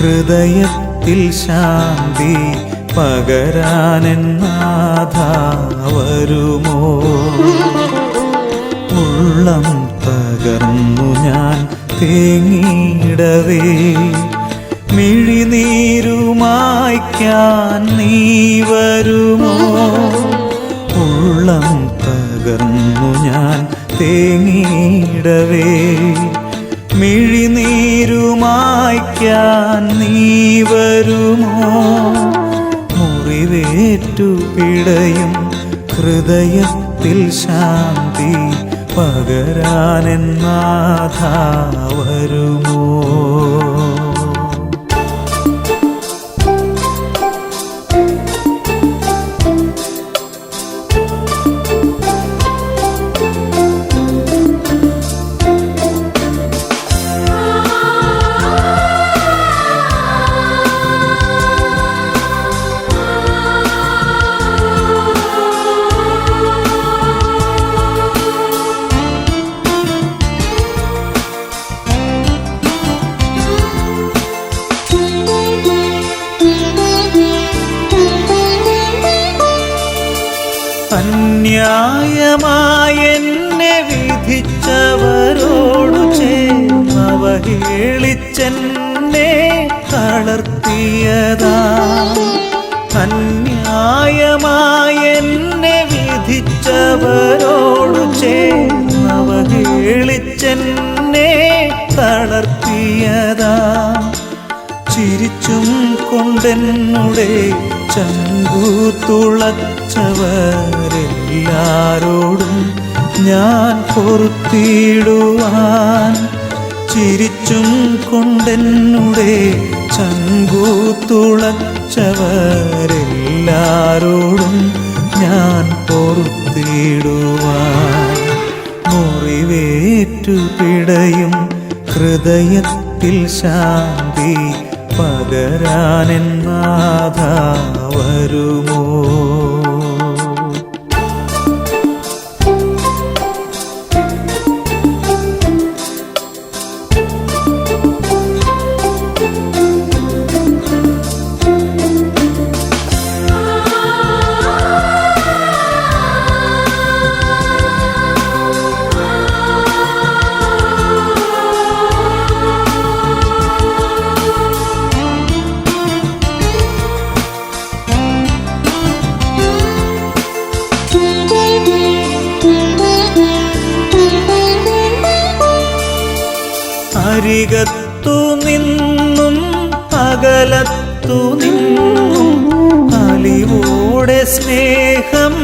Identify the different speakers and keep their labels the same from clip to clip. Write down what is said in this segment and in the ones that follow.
Speaker 1: ഹൃദയത്തിൽ ശാന്തി പകരാനെന്നാഥ വരുമോ? ഉള്ളം തകർന്നു ഞാൻ തേങ്ങിയിടവേ. മിഴിനീരുമായ്ക്കാൻ നീ വരുമോ? ഉള്ളം തകർന്നു ഞാൻ തേങ്ങിയിടവേ. മിഴിനീരുമായ്ക്കാൻ നീ വരുമോ മുറിവേറ്റു പിടയും ഹൃദയത്തിൽ ശാന്തി പകരാനെന്നാഥ വരുമോ? ചേർന്നവഹേളിച്ചെന്നെ തളർത്തിയതാ. അന്യായമായെന്നെ വിധിച്ചവരോടു ചേർന്നവഹേളിച്ചെന്നെ തളർത്തിയതാ. ചിരിച്ചും കൊണ്ടെന്നുടെ ചങ്കു തുളച്ചവരെല്ലാരോടും ഞാൻ പൊറുത്തിടുവാൻ ചിരിച്ചും കൊണ്ടെന്നുടെ ചങ്കു തുളച്ചവരെല്ലാരോടും ഞാൻ പൊറുത്തിടുവാൻ മുറിവേറ്റു പിടയും ഹൃദയത്തിൽ ശാന്തി പകരാനെന്നാഥ വരുമോ? അകലത്തു നിന്നും അലിവോടെ സ്നേഹം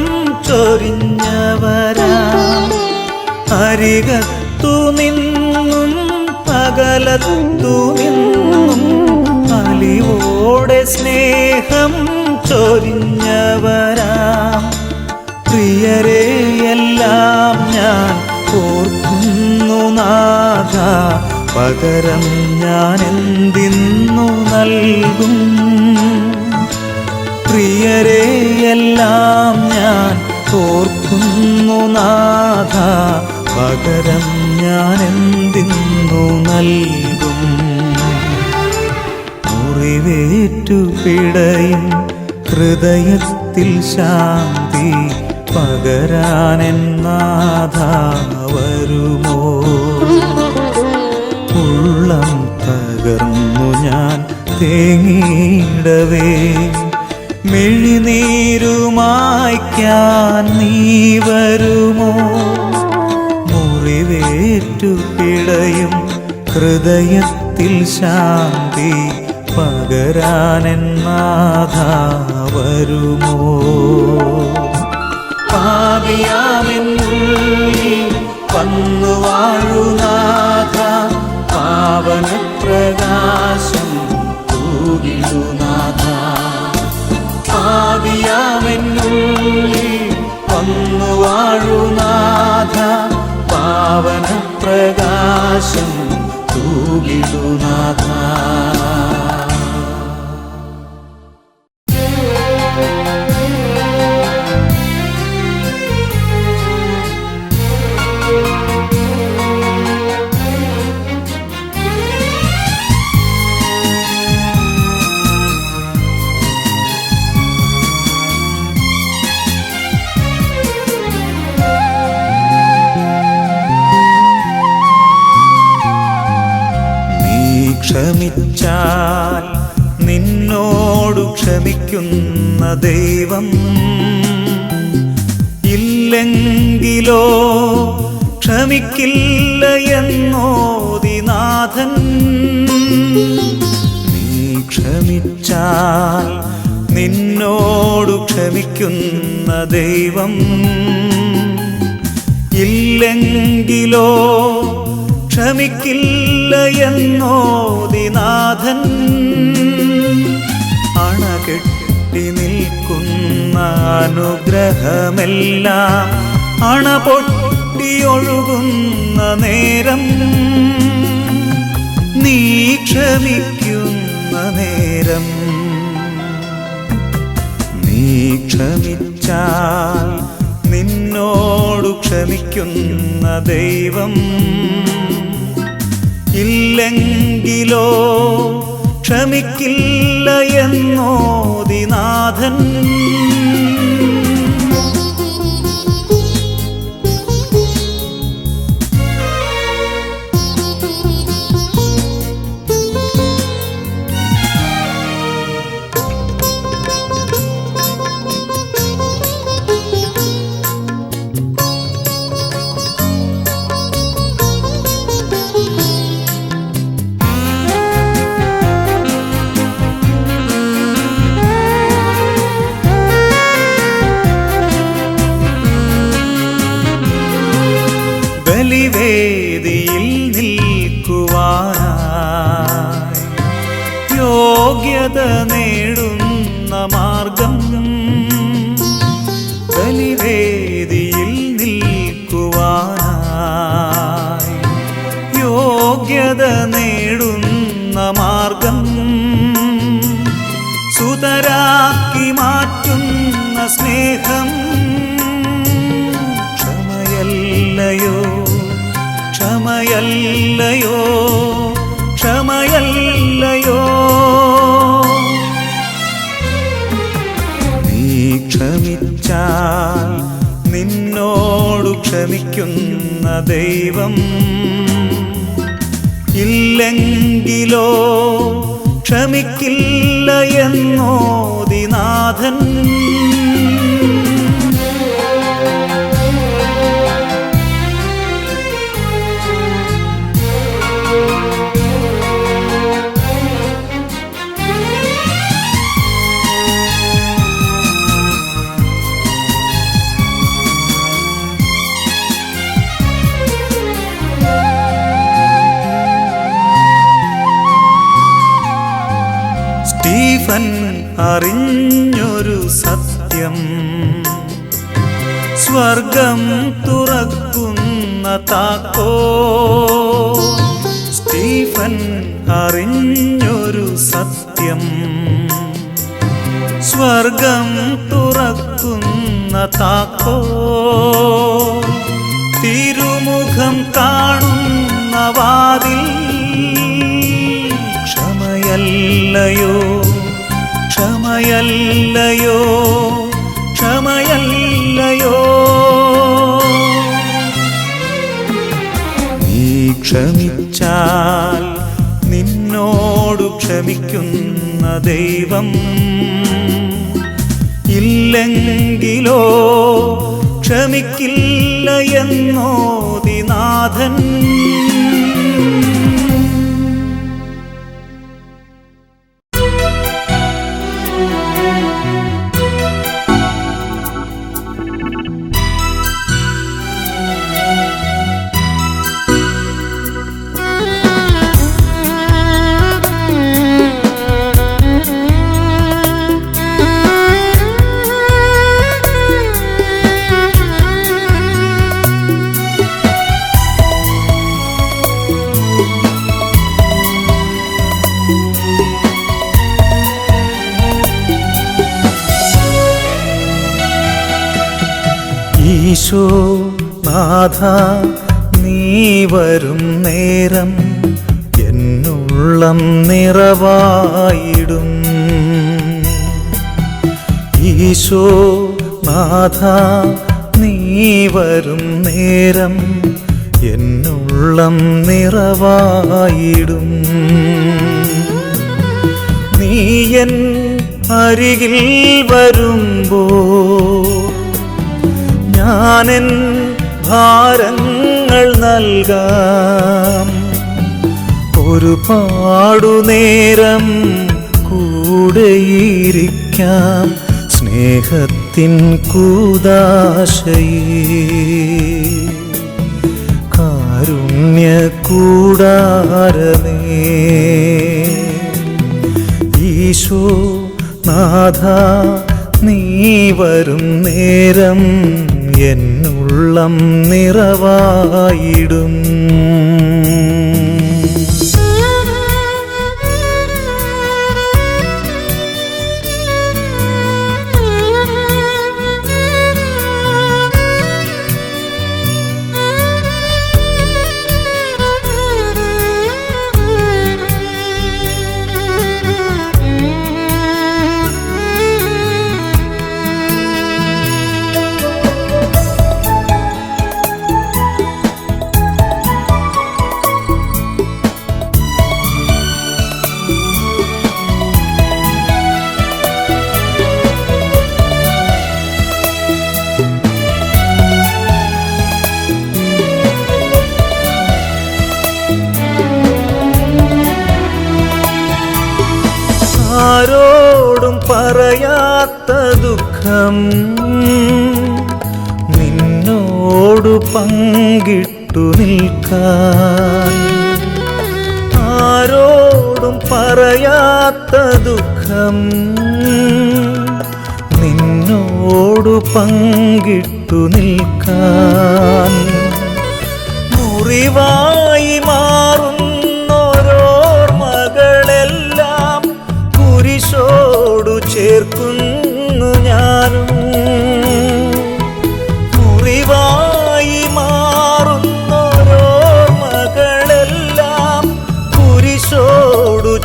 Speaker 1: ചൊരിഞ്ഞവരാ. അരികത്തു നിന്നും പകലത്തു നിന്നും അലിവോടെ സ്നേഹം ചൊരിഞ്ഞവരാ. പ്രിയരെ എല്ലാം ഞാൻ പകരം ഞാൻ എന്തിന്നു നൽകും? പ്രിയരെ എല്ലാം ഞാൻ ഓർക്കുന്നു നാഥ. പകരം ഞാൻ എന്തിന്നു നൽകും? മുറിവേറ്റു പിടയും ഹൃദയത്തിൽ ശാന്തി പകരാനെന്നാഥ വരുമോ ഞാൻ തേങ്ങിയിടവേ. മിഴിനീരുമായ്ക്കാൻ നീ വരുമോ? മുറിവേറ്റു പിടയും ഹൃദയത്തിൽ ശാന്തി പകരാനെന്നാഥ വരുമോ? പാപിയാമെന്നുള്ളിൽ വന്നു വാഴുനാഥ ഇല്ലെങ്കിലോ ക്ഷമിക്കില്ല എന്നോദിനാഥൻ നീ ക്ഷമിച്ചാൽ നിന്നോടു ക്ഷമിക്കുന്ന ദൈവം ഇല്ലെങ്കിലോ ക്ഷമിക്കില്ല എന്നോദിനാഥൻ അനുഗ്രഹമെല്ലാം അണ പൊട്ടിയൊഴുകുന്ന നേരം നീ ക്ഷമിക്കുന്ന നേരം. നീ ക്ഷമിച്ചാൽ നിന്നോടു ക്ഷമിക്കുന്ന ദൈവം ഇല്ലെങ്കിലോ ക്ഷമിക്കില്ല എന്നോദിനാഥൻ യോഗ്യത നേടുന്ന മാർഗം. സുതരാക്കി മാറ്റുന്ന സ്നേഹം. ക്ഷമയല്ലയോ ക്ഷമയല്ലയോ ക്ഷമയല്ലയോ. നീ ക്ഷമിച്ചാൽ നിന്നോടു ക്ഷമിക്കുന്ന ദൈവം. ഇല്ലെങ്കിലോ ക്ഷമിക്കില്ല എന്നോദിനാഥൻ അറിഞ്ഞൊരു സത്യം. സ്വർഗം തുറക്കുന്ന താക്കോ? സ്റ്റീഫൻ അറിഞ്ഞൊരു സത്യം. സ്വർഗം തുറക്കുന്ന താക്കോ? തിരുമുഖം കാണുന്ന വാതിൽ. ക്ഷമയല്ലയോ? ക്ഷമയല്ലയോ? ക്ഷമയല്ലയോ? നീ ക്ഷമിച്ചാൽ നിന്നോടു ക്ഷമിക്കുന്ന ദൈവം ഇല്ലെങ്കിലോ? ക്ഷമിക്കില്ല എന്നോദിനാഥൻ ഈശോ നാഥ നീ വരും നേരം എന്നുള്ളം നിറവായിടും. ഈശോ നാഥ നീ വരും നേരം എന്നുള്ളം നിറവായിടും. നീ എൻ അരികിൽ വരുമ്പോ ഞാനെൻ ഭാരങ്ങൾ നൽകാം. ഒരുപാടു നേരം കൂടെയിരിക്കാം. സ്നേഹത്തിൻ കൂതാശയേ. കാരുണ്യ കൂടാരമേ. ഈശോ നാഥ നീ വരും നേരം എന്നുള്ളം നിറവായിടും. പറയാത്ത ദുഃഖം നിന്നോടു പങ്കിട്ടു നിൽക്കാൻ. ആരോടും പറയാത്ത ദുഃഖം നിന്നോടു പങ്കിട്ടു നിൽക്കാൻ. മുറിവായി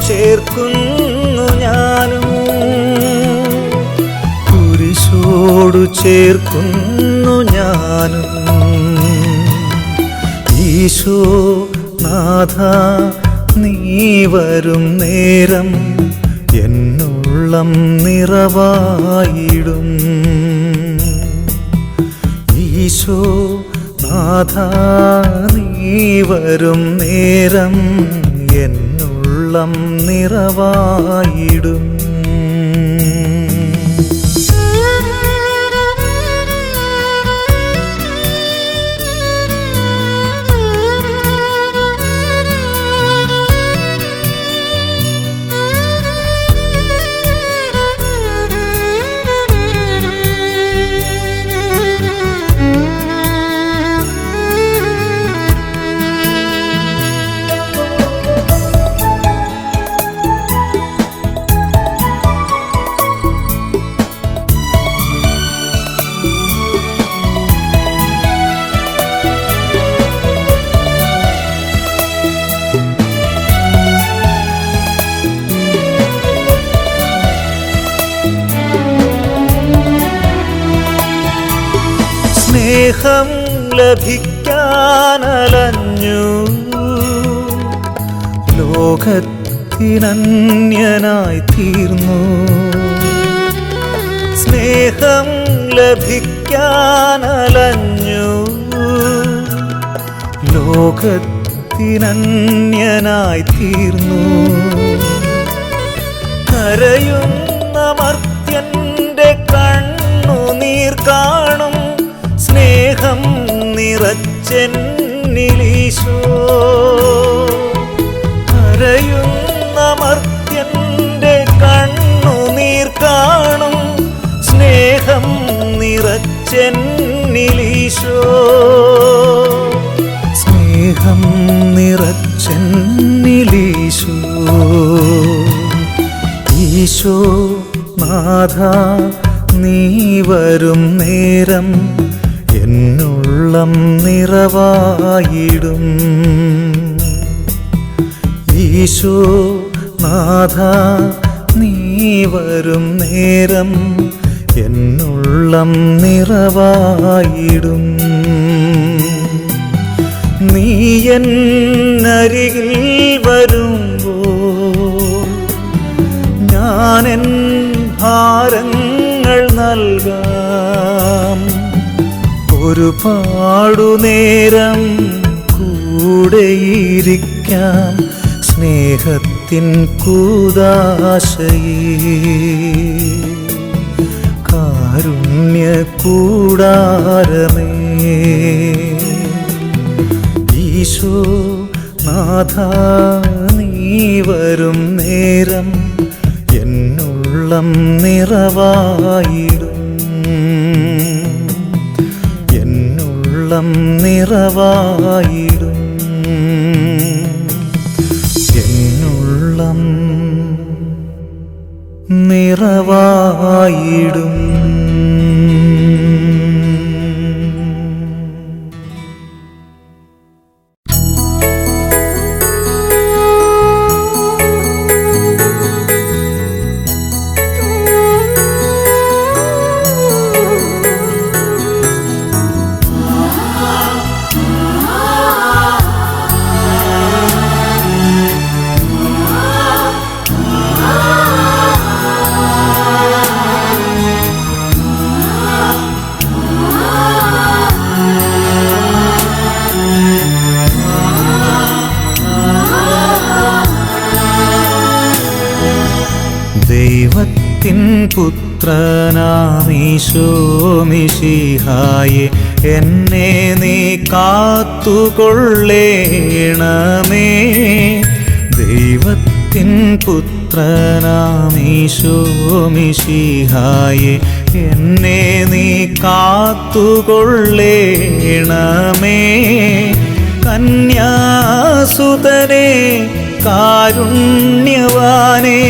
Speaker 1: ചേർക്കുന്നു ഞാനും. കുരിശോടു ചേർക്കുന്നു ഞാനും. ഈശോ നാഥ നീ വരും നേരം എന്നുള്ളം നിറവായിടും. ഈശോ നാഥ നീ വരും നേരം എന്നുള്ളം നിറവായിടും. ലോകത്തിനന്യനായി തീർന്നു. സ്നേഹം ലഭിക്കാനലഞ്ഞു. ലോകത്തിനന്യനായി തീർന്നു. കരയുന്ന മർത്യന്റെ കണ്ണു നീർ കാണും. സ്നേഹം നിറച്ചെന്നിലീശോ. ഈശോ നാഥ നീ വരും നേരം എന്നുള്ളം നിറവായിടും. ഈശോ നാഥ നീ വരും നേരം എന്നുള്ളം നിറവായിടും. നീ എന്നരികിൽ ഞാനെൻ ഭാരങ്ങൾ നൽകാം. ഒരുപാടു നേരം കൂടെയിരിക്കാം സ്നേഹത്തിൻ കൂതാശയേ. കാരുണ്യ കൂടാരമേ. ഈശോ നാഥ നീ വരും നേരം എന്നുള്ളം നിറവായിടും. എന്നുള്ളം നിറവായിടും. എന്നുള്ളം നിറവായിടും. പുത്രനാമീശോമിഷിഹായെ എന്നെ നീ കാത്തുകൊള്ളേണമേ. ദൈവത്തിൻ പുത്രനാമീശോമിഷിഹായെ എന്നെ നീ കാത്തുകൊള്ളേണമേ. കന്യാസുതനെ കാരുണ്യവാനെ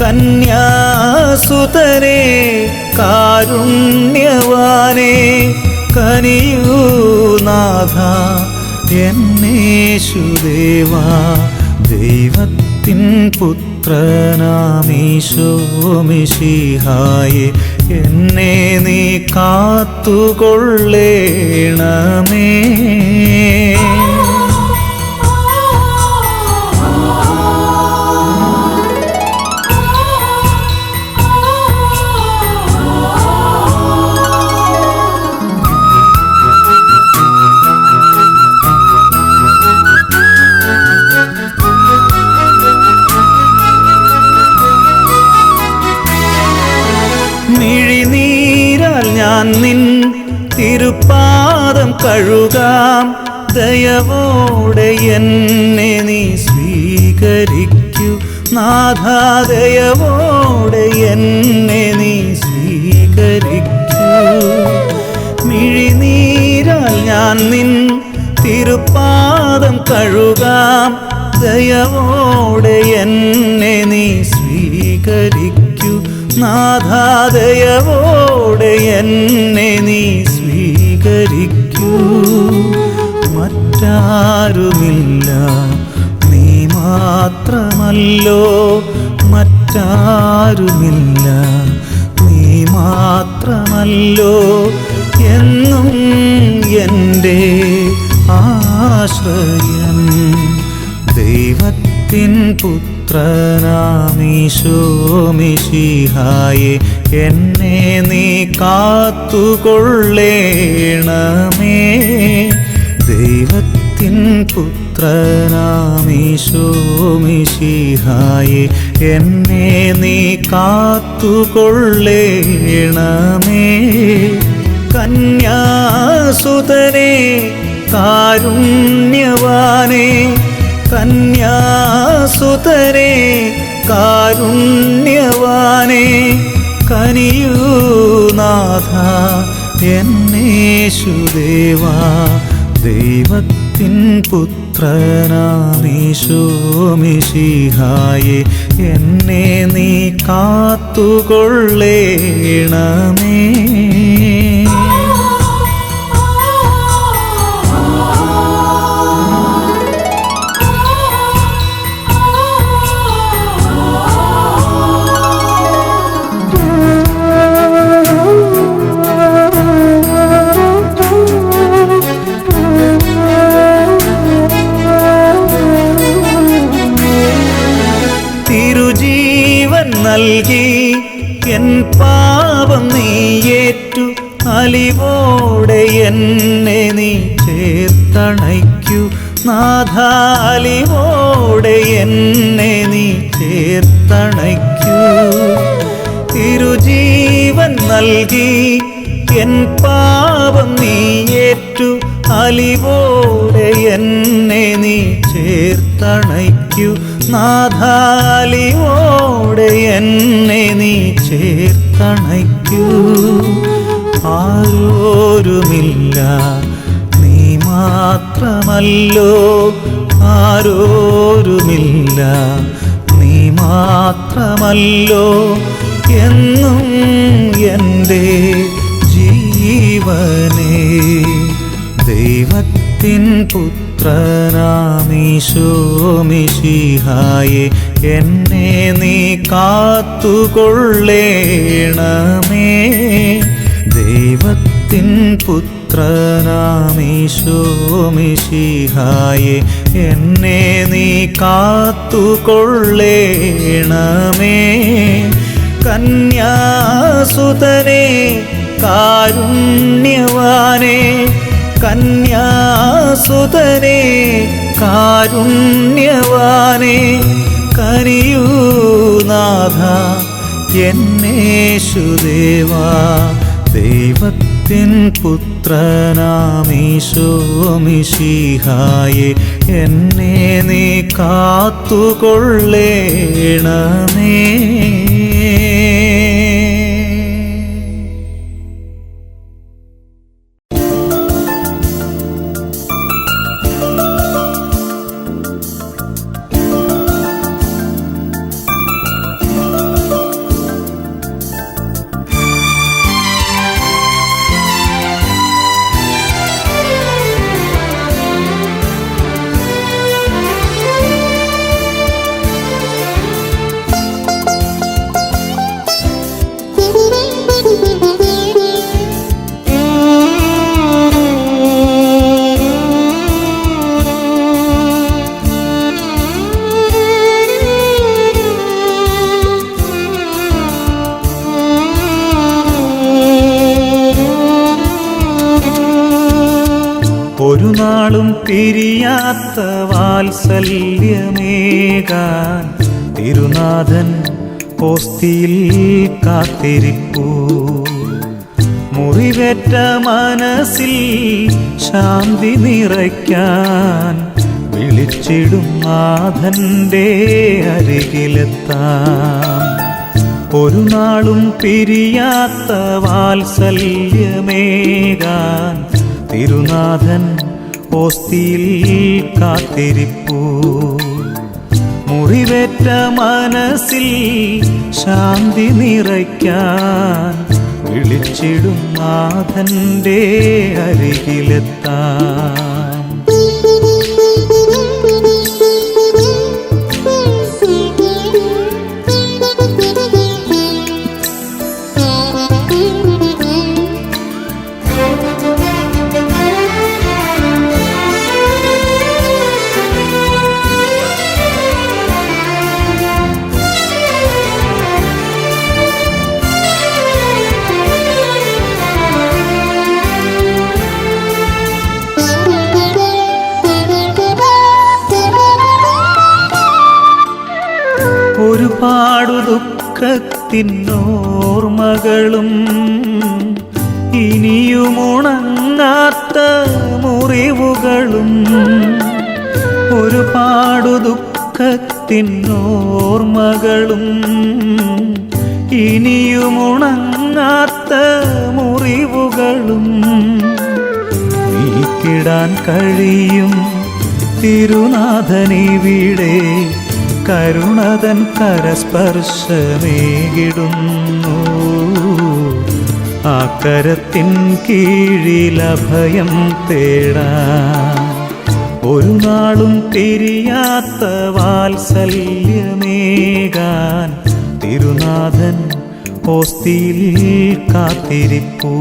Speaker 1: കന്യാസുതനെ കാരുണ്യവാനെ കനിയൂനാഥ എന്നേശുദേവ ദൈവത്തിൻ പുത്രനാമീശോമിഷിഹായെ എന്നെ നീ കാത്തുകൊള്ളേണമേ. ദയവോടെ എന്നെ നീ സ്വീകരിക്കൂ. നാഥാദയവോടെ എന്നെ നീ സ്വീകരിക്കൂ. മിഴിനീരാൽ ഞാൻ നിൻ തിരുപ്പാദം കഴുകാം. ദയവോടെ എന്നെ നീ സ്വീകരിക്കൂ. നാഥാദയവോടെ എന്നെ നീ മറ്റാരുമില്ല. നീ മാത്രമല്ലോ മറ്റാരുമില്ല. നീ മാത്രമല്ലോ എന്നും എന്റെ ആശ്രയം. ദൈവത്തിൻ പുത്രനാമീശോമിഷിഹായെ എന്നെ നീ കാത്തുകൊള്ളേണമേ. പുത്രനാമീശോമിഷിഹായെ എന്നെ നീ കാത്തുകൊള്ളേണമേ. കന്യാസുതനെ കാരുണ്യവാനെ കന്യാസുതനെ കാരുണ്യവാനെ. കനിയൂനാഥ എന്നേശുദേവാ ദൈവത്തിൻ പുത്രനാമീശോമിഷിഹായെ എന്നെ നീ കാത്തുകൊള്ളേണമേ. എന്നെ നീ ചേർത്തണയ്ക്കു. നാഥാലിവോടെ എന്നെ നീ ചേർത്തണയ്ക്കൂ. തിരുജീവൻ നൽകി എൻ പാപം നീ ഏറ്റു. അലിവോടെ എന്നെ നീ ചേർത്തണയ്ക്കു. നാഥാലിവോടെ എന്നെ നീ ചേർത്തണയ്ക്കൂ. ആരോരുമില്ല നീ മാത്രമല്ലോ ആരോരുമില്ല. നീ മാത്രമല്ലോ എന്നും എന്റെ ജീവനേ. ദൈവത്തിൻ പുത്രനാമീശോമിഷിഹായെ എന്നെ നീ കാത്തുകൊള്ളേണമേ. ദൈവത്തിൻ പുത്രനാമീശോമിഷിഹായെ എന്നെ നീ കാത്തുകൊള്ളേണമേ. കന്യാസുതനെ കാരുണ്യവാനെ കന്യാസുതനെ കാരുണ്യവാനെ. കരിയൂനാഥ എന്നേശുദേവാ ദൈവത്തിൻ പുത്രനാമീശോമിഷിഹായെ എന്നെ നീ കാത്തുകൊള്ളേണമേ. വാത്സല്യമേകാൻ തിരുനാഥൻ പോസ്തിയിൽ കാത്തിരിപ്പൂ. മുറിവേറ്റ മനസ്സിൽ ശാന്തി നിറയ്ക്കാൻ വിളിച്ചിടും നാഥന്റെ അരികിലെത്താം. ഒരു നാളും പിരിയാത്ത വാത്സല്യമേകാൻ തിരുനാഥൻ ഓസ്തിയിൽ കാത്തിരിപ്പൂ. മുറിവേറ്റ മനസ്സിൽ ശാന്തി നിറയ്ക്കാൻ വിളിച്ചിടും നാഥന്റെ അരികിലെത്താം ദുഃഖത്തിനോർമകളും ഇനിയുമുണങ്ങാത്ത മുറിവുകളും ഒരുപാടു ദുഃഖത്തിനോർമകളും ഇനിയുമുണങ്ങാത്ത മുറിവുകളും നീക്കിടാൻ കഴിയും തിരുനാഥനിവിടെ കരുണതൻ കരസ്പർശമേകിടുന്നു. ആ കരത്തിൻ കീഴിലഭയം തേടാ ഒരു നാളും തിരിയാത്ത വാത്സല്യമേകാൻ തിരുനാഥൻ ഓസ്തിയിൽ കാത്തിരിപ്പൂ.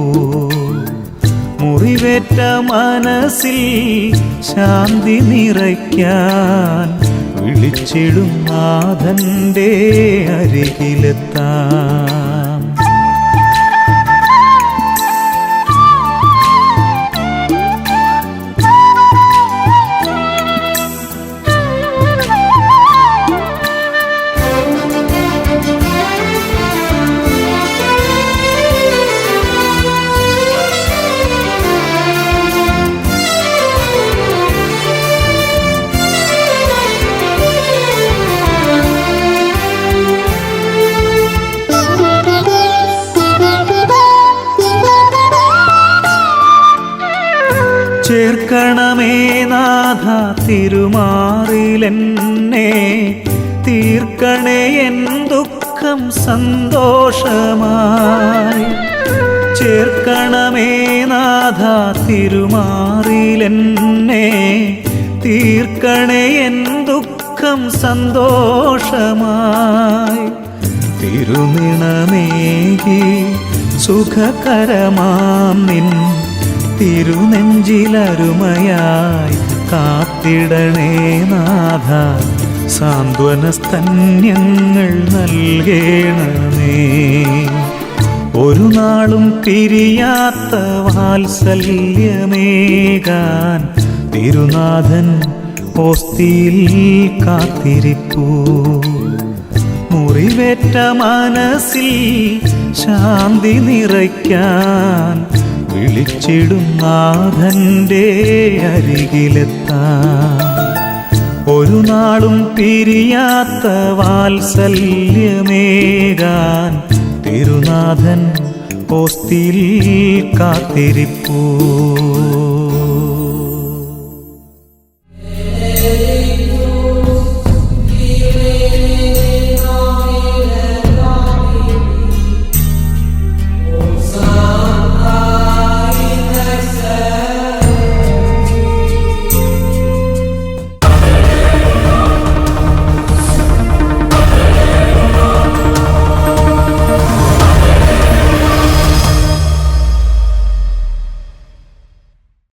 Speaker 1: മുറിവേറ്റ മനസ്സിൽ ശാന്തി നിറയ്ക്കാൻ വിളിച്ചിടും നാഥന്റെ അരികിലെത്താം ചേർക്കണമേ നാഥ തിരുമാറിലെന്നെ തീർക്കണേ എൻ ദുഃഖം സന്തോഷമായി. ചേർക്കണമേ നാഥ തിരുമാറിലെന്നെ തീർക്കണേ എൻ ദുഃഖം സന്തോഷമായി. തിരുമിണമേകി സുഖകരമാം നിൻ തിരുനെഞ്ചിലരുമയായി കാത്തിടണേ നാഥ. സാന്ത്വന സ്തന്യങ്ങൾ നൽകേണമേ. ഒരു നാളും പിരിയാത്ത വാത്സല്യമേകാൻ തിരുനാഥൻ ഓസ്തിയിൽ കാത്തിരിപ്പൂ. മുറിവേറ്റ മനസ്സിൽ ശാന്തി നിറയ്ക്കാൻ വിളിച്ചിടും നാഥന്റെ അരികിലെത്താം. ഒരു നാളും പിരിയാത്ത വാത്സല്യമേകാൻ തിരുനാഥൻ ഓസ്തിയിൽ കാത്തിരിപ്പൂ.